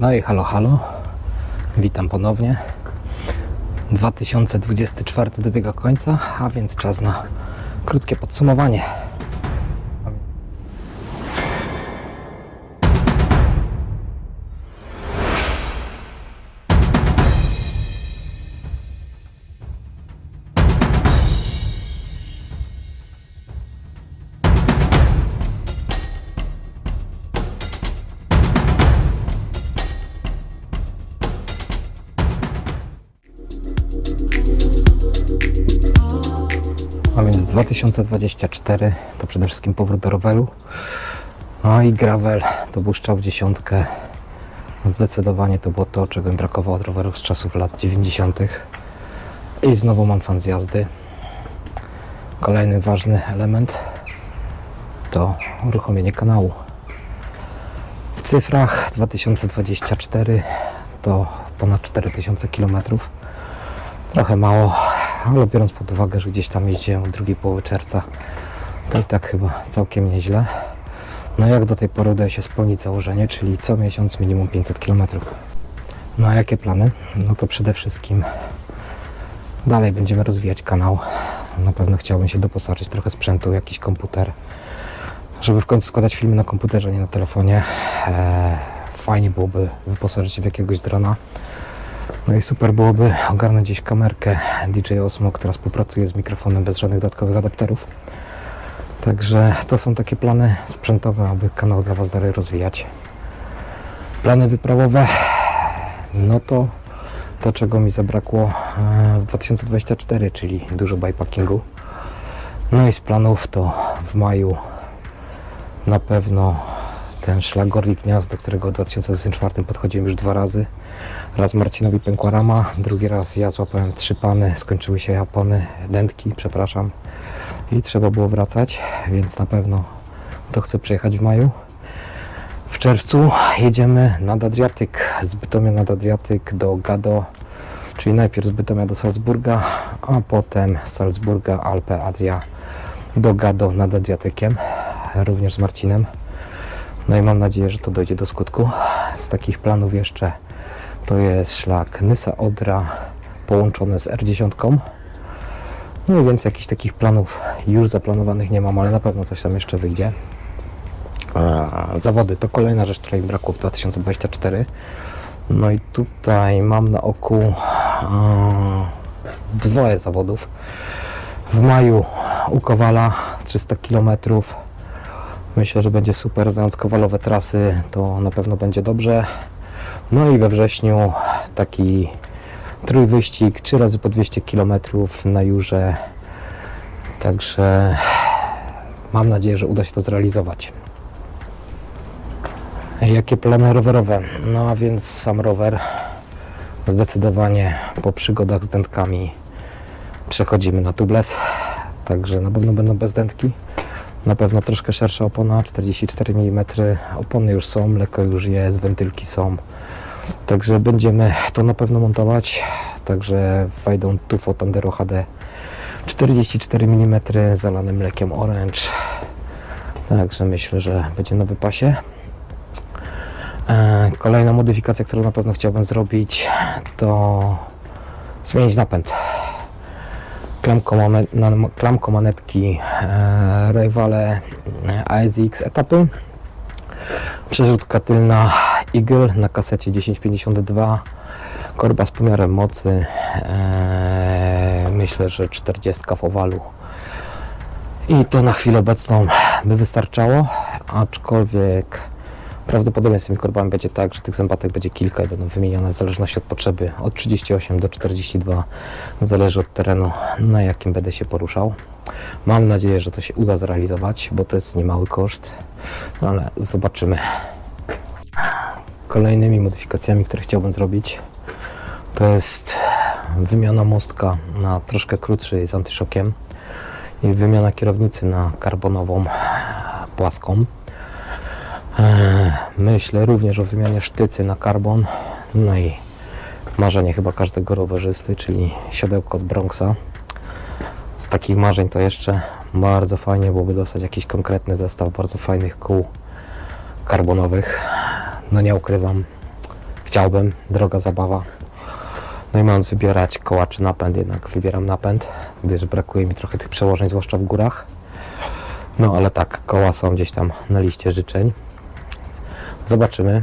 No i halo, halo. Witam ponownie. 2024 dobiega końca, a więc czas na krótkie podsumowanie. 2024 to przede wszystkim powrót do roweru. No i gravel to błyszczał w dziesiątkę. Zdecydowanie to było to, czego mi brakowało od rowerów z czasów lat 90. I znowu mam fan z jazdy. Kolejny ważny element to uruchomienie kanału. W cyfrach 2024 to ponad 4000 km. Trochę mało, ale biorąc pod uwagę, że gdzieś tam jeździłem od drugiej połowy czerwca, to i tak chyba całkiem nieźle. No jak do tej pory udaje się spełnić założenie, czyli co miesiąc minimum 500 km. No a jakie plany? No to przede wszystkim dalej będziemy rozwijać kanał. Na pewno chciałbym się doposażyć trochę sprzętu, jakiś komputer, żeby w końcu składać filmy na komputerze, nie na telefonie. Eee, fajnie byłoby wyposażyć się w jakiegoś drona. No i super byłoby ogarnąć gdzieś kamerkę DJ Osmo, która współpracuje z mikrofonem bez żadnych dodatkowych adapterów. Także to są takie plany sprzętowe, aby kanał dla Was dalej rozwijać. Plany wyprawowe, no to to, czego mi zabrakło e, w 2024, czyli dużo bikepackingu. No i z planów to w maju na pewno ten szlak Gorlik Gniazd, do którego w 2024 podchodziłem już dwa razy. Raz Marcinowi pękła rama, drugi raz ja złapałem trzy pany, skończyły się opony, dętki, przepraszam. I trzeba było wracać, więc na pewno to chcę przejechać w maju. W czerwcu jedziemy nad Adriatyk, z Bytomia nad Adriatyk do Gado, czyli najpierw z Bytomia do Salzburga, a potem z Salzburga, Alpe Adria do Gado nad Adriatykiem, również z Marcinem. No i mam nadzieję, że to dojdzie do skutku. Z takich planów jeszcze to jest szlak Nysa Odra połączone z R10. No więc jakichś takich planów już zaplanowanych nie mam, ale na pewno coś tam jeszcze wyjdzie. Zawody to kolejna rzecz, której brakło w 2024. No i tutaj mam na oku dwoje zawodów. W maju u Kowala 300 km. Myślę, że będzie super. Znając kowalowe trasy, to na pewno będzie dobrze. No i we wrześniu taki trójwyścig, 3 razy po 200 km na Jurze. Także mam nadzieję, że uda się to zrealizować. Jakie plany rowerowe? No a więc sam rower zdecydowanie po przygodach z dętkami przechodzimy na tubeless. Także na pewno będą bez dętki. Na pewno troszkę szersza opona, 44 mm. Opony już są, mleko już jest, wentylki są. Także będziemy to na pewno montować. Także wejdą Tufo Tandero HD 44 mm zalane mlekiem Orange. Także myślę, że będzie na wypasie. E, Kolejna modyfikacja, którą na pewno chciałbym zrobić, to zmienić napęd. Klamką manetki e, Rivale e, ASX etapy. Przerzutka tylna Eagle na kasecie 1052. Korba z pomiarem mocy. E, myślę, że 40 w owalu. I to na chwilę obecną by wystarczało, aczkolwiek tymi korbami będzie tak, że tych zębatek będzie kilka i będą wymienione w zależności od potrzeby. Od 38 do 42 zależy od terenu, na jakim będę się poruszał. Mam nadzieję, że to się uda zrealizować, bo to jest niemały koszt, no ale zobaczymy. Kolejnymi modyfikacjami, które chciałbym zrobić, to jest wymiana mostka na troszkę krótszy z antyszokiem i wymiana kierownicy na karbonową płaską. Eee, Myślę również o wymianie sztycy na karbon. No i marzenie chyba każdego rowerzysty, czyli siodełko od Bronxa. Z takich marzeń to jeszcze bardzo fajnie byłoby dostać jakiś konkretny zestaw bardzo fajnych kół karbonowych. No nie ukrywam, Chciałbym, droga zabawa. No i mając wybierać koła czy napęd, jednak wybieram napęd, gdyż brakuje mi trochę tych przełożeń, zwłaszcza w górach. No ale tak, koła są gdzieś tam na liście życzeń. Zobaczymy.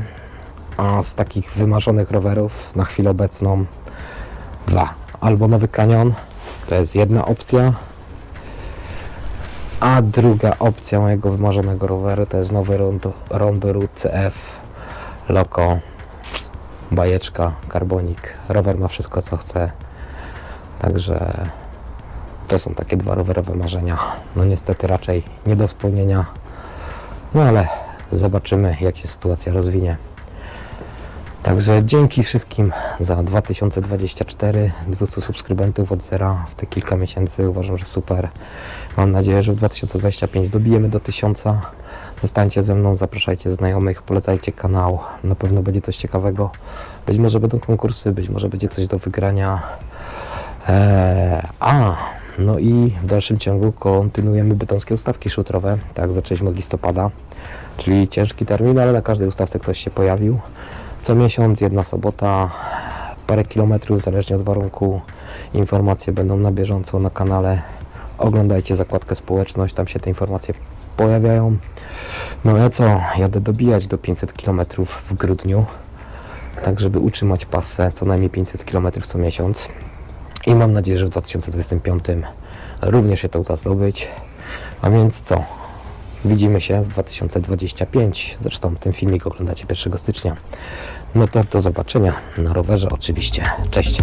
A z takich wymarzonych rowerów na chwilę obecną dwa. Albo nowy kanion, to jest jedna opcja. A druga opcja mojego wymarzonego roweru to jest nowy Rondo, Rondo Root CF Loco bajeczka, karbonik. Rower ma wszystko co chce. Także to są takie dwa rowerowe marzenia. No niestety raczej nie do spełnienia. No ale zobaczymy jak się sytuacja rozwinie. Także dzięki wszystkim za 2024, 200 subskrybentów od zera w te kilka miesięcy. Uważam, że super. Mam nadzieję, że w 2025 dobijemy do 1000. Zostańcie ze mną, zapraszajcie znajomych, polecajcie kanał. Na pewno będzie coś ciekawego. Być może będą konkursy, być może będzie coś do wygrania. Eee, a, no i w dalszym ciągu kontynuujemy bytomskie ustawki szutrowe. Tak, zaczęliśmy od listopada, czyli ciężki termin, ale na każdej ustawce ktoś się pojawił. Co miesiąc, jedna sobota, parę kilometrów, zależnie od warunku. Informacje będą na bieżąco na kanale. Oglądajcie zakładkę społeczność, tam się te informacje pojawiają. No ja co, jadę dobijać do 500 km w grudniu, tak żeby utrzymać pasę co najmniej 500 km co miesiąc. I mam nadzieję, że w 2025 również się to uda zdobyć. A więc co? Widzimy się w 2025. Zresztą ten filmik oglądacie 1 stycznia. No to do zobaczenia na rowerze oczywiście. Cześć.